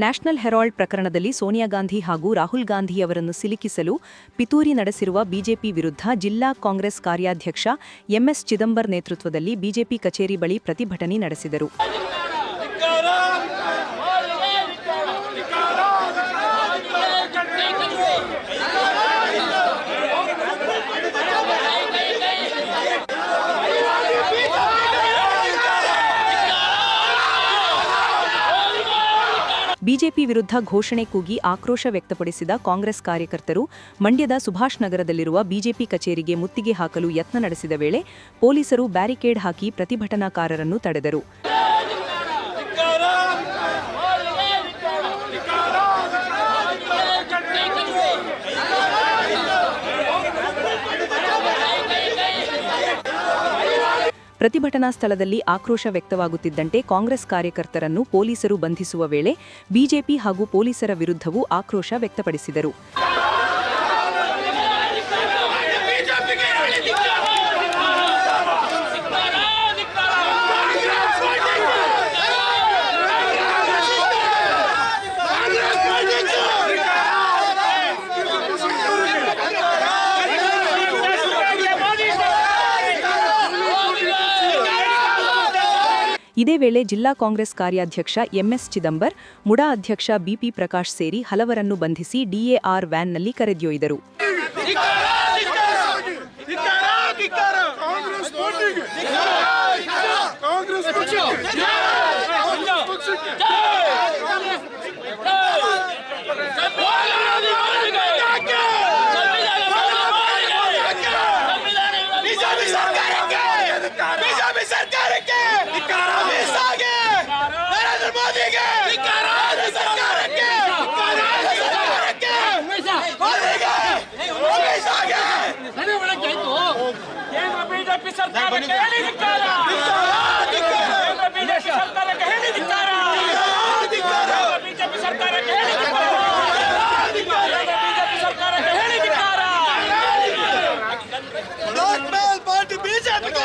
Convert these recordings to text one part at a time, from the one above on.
National Herald ಪ್ರಕರಣದಲ್ಲಿ ಸೋನಿಯಾ ಗಾಂಧಿ ಹಾಗೂ ರಾಹುಲ್ ಗಾಂಧಿ ಅವರನ್ನು ಸಿಲುಕಿಸಲು ಪಿತೂರಿ ನಡೆಸಿರುವ ಬಿಜೆಪಿ ವಿರುದ್ಧ ಜಿಲ್ಲಾ ಕಾಂಗ್ರೆಸ್ ಕಾರ್ಯಾಧ್ಯಕ್ಷ ಎಂಎಸ್ ಚಿದಂಬರ್ ನೇತೃತ್ವದಲ್ಲಿ ಬಿಜೆಪಿ ಕಚೇರಿ ಬಳಿ ಪ್ರತಿಭಟನೆ ನಡೆಸಿದರು. ಬಿಜೆಪಿ ವಿರುದ್ಧ ಘೋಷಣೆ ಕೂಗಿ ಆಕ್ರೋಶ ವ್ಯಕ್ತಪಡಿಸಿದ ಕಾಂಗ್ರೆಸ್ ಕಾರ್ಯಕರ್ತರು, ಮಂಡ್ಯದ ಸುಭಾಷ್ ನಗರದಲ್ಲಿರುವ ಬಿಜೆಪಿ ಕಚೇರಿಗೆ ಮುತ್ತಿಗೆ ಹಾಕಲು ಯತ್ನ ನಡೆಸಿದ ವೇಳೆ ಪೊಲೀಸರು ಬ್ಯಾರಿಕೇಡ್ ಹಾಕಿ ಪ್ರತಿಭಟನಾಕಾರರನ್ನು ತಡೆದರು. ಪ್ರತಿಭಟನಾ ಸ್ಥಳದಲ್ಲಿ ಆಕ್ರೋಶ ವ್ಯಕ್ತವಾಗುತ್ತಿದ್ದಂತೆ ಕಾಂಗ್ರೆಸ್ ಕಾರ್ಯಕರ್ತರನ್ನು ಪೊಲೀಸರು ಬಂಧಿಸುವ ವೇಳೆ ಬಿಜೆಪಿ ಹಾಗೂ ಪೊಲೀಸರ ವಿರುದ್ಧವೂ ಆಕ್ರೋಶ ವ್ಯಕ್ತಪಡಿಸಿದರು. ಇದೇ ವೇಳೆ ಜಿಲ್ಲಾ ಕಾಂಗ್ರೆಸ್ ಕಾರ್ಯಾಧ್ಯಕ್ಷ ಎಂಎಸ್ ಚಿದಂಬರ್, ಮುಡಾ ಅಧ್ಯಕ್ಷ ಬಿಪಿ ಪ್ರಕಾಶ್ ಸೇರಿ ಹಲವರನ್ನು ಬಂಧಿಸಿ ಡಿಎಆರ್ ವ್ಯಾನ್ನಲ್ಲಿ ಕರೆದೊಯ್ದರು ಕಾಂಗ್ರೆಸ್ ಪಾರ್ಟಿಗೆ ಕಾಂಗ್ರೆಸ್ ಪಕ್ಷಕ್ಕೆ ಕಾಂಗ್ರೆಸ್ ಪಕ್ಷಕ್ಕೆ ಬಿಜೆಪಿ ಸರ್ಕಾರಕ್ಕೆ ಬಿಜೆಪಿ ಸರ್ಕಾರಕ್ಕೆ ಅಮಿತ್ ಶಾಗೆ ನರೇಂದ್ರ ಮೋದಿಗೆ ರಾಜ್ಯ ಸರ್ಕಾರಕ್ಕೆ ರಾಜ್ಯ ಸರ್ಕಾರಕ್ಕೆ ಮೋದಿಗೆ ಅಮಿತ್ ಶಾಗೆ ಕೇಂದ್ರ ಬಿಜೆಪಿ ಸರ್ಕಾರಕ್ಕೆ ಹೇಳಿ ಧಿಕ್ಕಾರ. ಕೇಂದ್ರ ಬಿಜೆಪಿ ಸರ್ಕಾರಕ್ಕೆ ಹೇಳಿ ಧಿಕ್ಕಾರ. ಕೇಂದ್ರ ಬಿಜೆಪಿ ಸರ್ಕಾರಕ್ಕೆ ಹೇಳಿ ಧಿಕ್ಕಾರ. ಕೇಂದ್ರ ಬಿಜೆಪಿ ಸರ್ಕಾರಕ್ಕೆ ಹೇಳಿ ಧಿಕ್ಕಾರ. ಬ್ಲಾಕ್ ಮೇಲ್ ಪಾರ್ಟಿ ಬಿಜೆಪಿಗೆ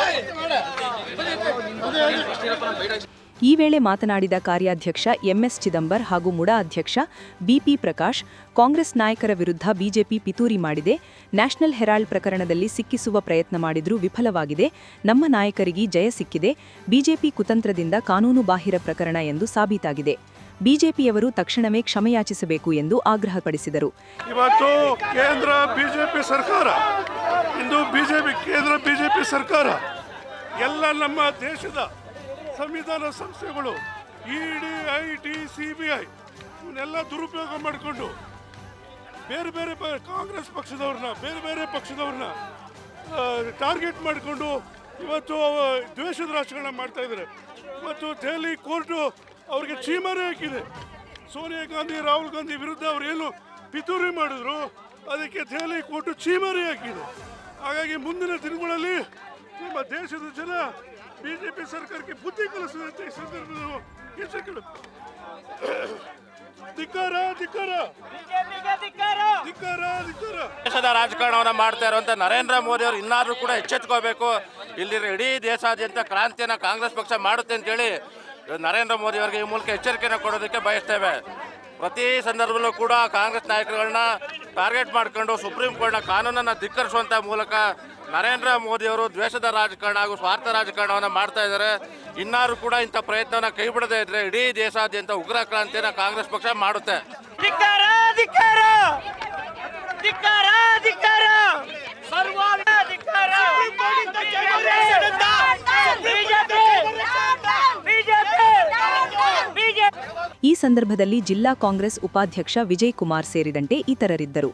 ಈ ವೇಳೆ ಮಾತನಾಡಿದ ಕಾರ್ಯಾಧ್ಯಕ್ಷ ಎಂಎಸ್ ಚಿದಂಬರ್ ಹಾಗೂ ಮುಡಾ ಅಧ್ಯಕ್ಷ ಬಿಪಿ ಪ್ರಕಾಶ್, ಕಾಂಗ್ರೆಸ್ ನಾಯಕರ ವಿರುದ್ಧ ಬಿಜೆಪಿ ಪಿತೂರಿ ಮಾಡಿದೆ. ನ್ಯಾಷನಲ್ ಹೆರಾಲ್ಡ್ ಪ್ರಕರಣದಲ್ಲಿ ಸಿಕ್ಕಿಸುವ ಪ್ರಯತ್ನ ಮಾಡಿದರೂ ವಿಫಲವಾಗಿದೆ. ನಮ್ಮ ನಾಯಕರಿಗೆ ಜಯ ಸಿಕ್ಕಿದೆ. ಬಿಜೆಪಿ ಕುತಂತ್ರದಿಂದ ಕಾನೂನು ಬಾಹಿರ ಪ್ರಕರಣ ಎಂದು ಸಾಬೀತಾಗಿದೆ. ಬಿಜೆಪಿಯವರು ತಕ್ಷಣವೇ ಕ್ಷಮೆಯಾಚಿಸಬೇಕು ಎಂದು ಆಗ್ರಹಪಡಿಸಿದರು ಇವತ್ತು ಕೇಂದ್ರ ಬಿಜೆಪಿ ಸರ್ಕಾರ, ಇಂದು ಬಿಜೆಪಿ ಕೇಂದ್ರ ಬಿಜೆಪಿ ಸರ್ಕಾರ, ಎಲ್ಲ ನಮ್ಮ ದೇಶದ ಸಂವಿಧಾನ ಸಂಸ್ಥೆಗಳು ED I T C B I ಇವನ್ನೆಲ್ಲ ದುರುಪಯೋಗ ಮಾಡಿಕೊಂಡು ಬೇರೆ ಬೇರೆ ಕಾಂಗ್ರೆಸ್ ಪಕ್ಷದವ್ರನ್ನ, ಬೇರೆ ಬೇರೆ ಪಕ್ಷದವ್ರನ್ನ ಟಾರ್ಗೆಟ್ ಮಾಡಿಕೊಂಡು ಇವತ್ತು ದ್ವೇಷದ ರಾಷ್ಟ್ರಗಳನ್ನ ಮಾಡ್ತಾ ಇದ್ದಾರೆ. ಇವತ್ತು ದೆಹಲಿ ಕೋರ್ಟು ಅವ್ರಿಗೆ ಚೀಮಾರಿ ಹಾಕಿದೆ. ಸೋನಿಯಾ ಗಾಂಧಿ, ರಾಹುಲ್ ಗಾಂಧಿ ವಿರುದ್ಧ ಅವ್ರು ಏನು ಪಿತೂರಿ ಮಾಡಿದ್ರು, ಅದಕ್ಕೆ ದೆಹಲಿ ಕೋರ್ಟು ಚೀಮಾರಿ ಹಾಕಿದೆ. ಹಾಗಾಗಿ ಮುಂದಿನ ದಿನಗಳಲ್ಲಿ ನಮ್ಮ ದೇಶದ ಜನ ಬಿಜೆಪಿ ಸರ್ಕಾರಕ್ಕೆ ಬುದ್ಧಿ ಕಲಿಸುವಂತೆ ಈ ಸಂದರ್ಭದಲ್ಲಿ ದೇಶದ ರಾಜಕಾರಣವನ್ನು ಮಾಡ್ತಾ ಇರುವಂತ ನರೇಂದ್ರ ಮೋದಿ ಅವರು ಇನ್ನಾದ್ರೂ ಕೂಡ ಎಚ್ಚೆತ್ಕೋಬೇಕು. ಇಲ್ಲಿ ಇಡೀ ದೇಶಾದ್ಯಂತ ಕ್ರಾಂತಿಯನ್ನ ಕಾಂಗ್ರೆಸ್ ಪಕ್ಷ ಮಾಡುತ್ತೆ ಅಂತೇಳಿ ನರೇಂದ್ರ ಮೋದಿ ಅವರಿಗೆ ಈ ಮೂಲಕ ಎಚ್ಚರಿಕೆಯನ್ನು ಕೊಡೋದಕ್ಕೆ ಬಯಸ್ತೇವೆ. ಪ್ರತಿ ಸಂದರ್ಭದಲ್ಲೂ ಕೂಡ ಕಾಂಗ್ರೆಸ್ ನಾಯಕರುಗಳನ್ನ ಟಾರ್ಗೆಟ್ ಮಾಡ್ಕೊಂಡು ಸುಪ್ರೀಂ ಕೋರ್ಟ್ನ ಕಾನೂನನ್ನು ಧಿಕ್ಕರಿಸುವಂಥ ಮೂಲಕ ನರೇಂದ್ರ ಮೋದಿ ಅವರು ದ್ವೇಷದ ರಾಜಕಾರಣ ಹಾಗೂ ಸ್ವಾರ್ಥ ರಾಜಕಾರಣವನ್ನು ಮಾಡ್ತಾ ಇದ್ದಾರೆ. ಇನ್ನಾರು ಕೂಡ ಇಂಥ ಪ್ರಯತ್ನವನ್ನು ಕೈ ಬಿಡದೇ ಇದ್ರೆ ಇಡೀ ದೇಶಾದ್ಯಂತ ಉಗ್ರ ಕ್ರಾಂತಿಯನ್ನು ಕಾಂಗ್ರೆಸ್ ಪಕ್ಷ ಮಾಡುತ್ತೆ. ಈ ಸಂದರ್ಭದಲ್ಲಿ ಜಿಲ್ಲಾ ಕಾಂಗ್ರೆಸ್ ಉಪಾಧ್ಯಕ್ಷ ವಿಜಯ್ ಕುಮಾರ್ ಸೇರಿದಂತೆ ಇತರರಿದ್ದರು.